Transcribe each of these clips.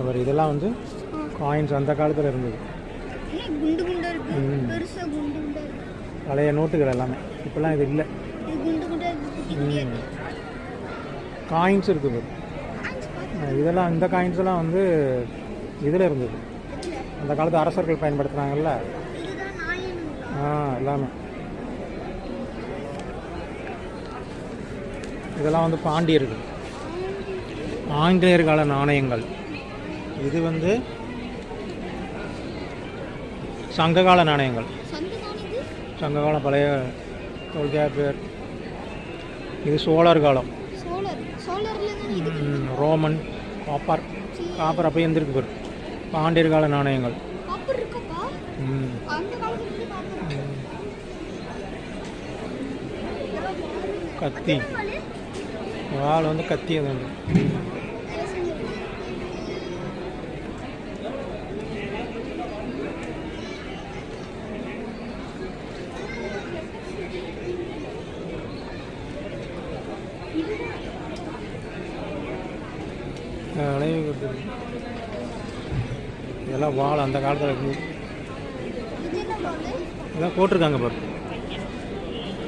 அவர் இதெல்லாம் வந்து காயின்ஸ் அந்த காலத்தில் இருந்தது. பழைய நோட்டுகள் எல்லாமே. இப்போல்லாம் இது இல்லை. காயின்ஸ் இருக்குது இதெல்லாம் இந்த காயின்ஸ் எல்லாம் வந்து இதில் இருந்தது. அந்த காலத்து அரசர்கள் பயன்படுத்துனாங்கல்ல? நாயனுங்களா ஆ எல்லாமே. இதெல்லாம் வந்து பாண்டியர்கள். ஆங்கிலேயர் கால நாணயங்கள். இது வந்து சங்ககால நாணயங்கள். சங்ககால பழைய பேர். இது சோழர் காலம். Roman copper. காப்பர் அப்போ எந்திருக்கு பேர். பாண்டியர் கால நாணயங்கள். கத்தி. வாள் வந்து கத்தி அது. வந்து இதெல்லாம் வாள் அந்த காலத்தில் இருக்குது இதெல்லாம் போட்டிருக்காங்க பாரு.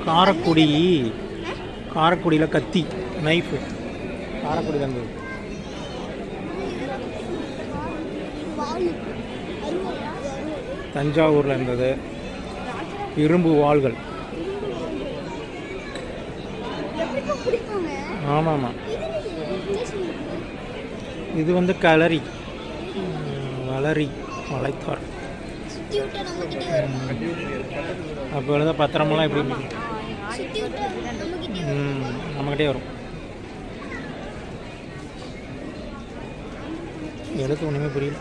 காரக்குடி காரக்குடியில் கத்தி நைஃபு காரக்குடி இருந்தது தஞ்சாவூரில் இருந்தது. இரும்பு வாள்கள். ஆமாம் ஆமாம். இது வந்து உம், வளரி வளைத்தார் அப்போ எழுத பத்திரமெல்லாம் எப்படி நம்மக்கிட்டே வரும். எழுத்து ஒன்றுமே புரியல.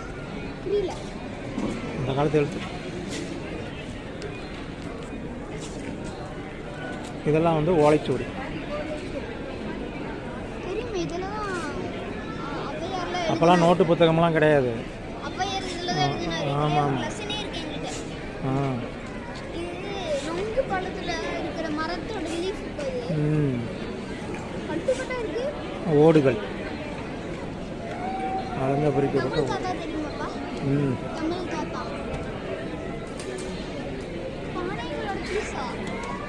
புரியல. இந்த காலத்து எழுத்து. இதெல்லாம் வந்து ஓலைச்சுவடி. லீஃப் இப்போ இது ம். கட்டுக்கட்டா இருக்கு? ஓடுகள். அழகாக பிரிக்கப்பட்ட ம்.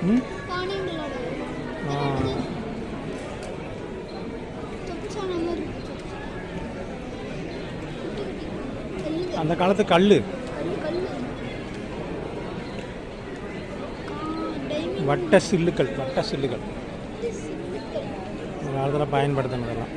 ம்? ஆ. அந்த காலத்து கல் வட்ட சில்லுக்கள் வட்ட சில்லுகள். காலத்தில் பயன்படுத்தினதெல்லாம்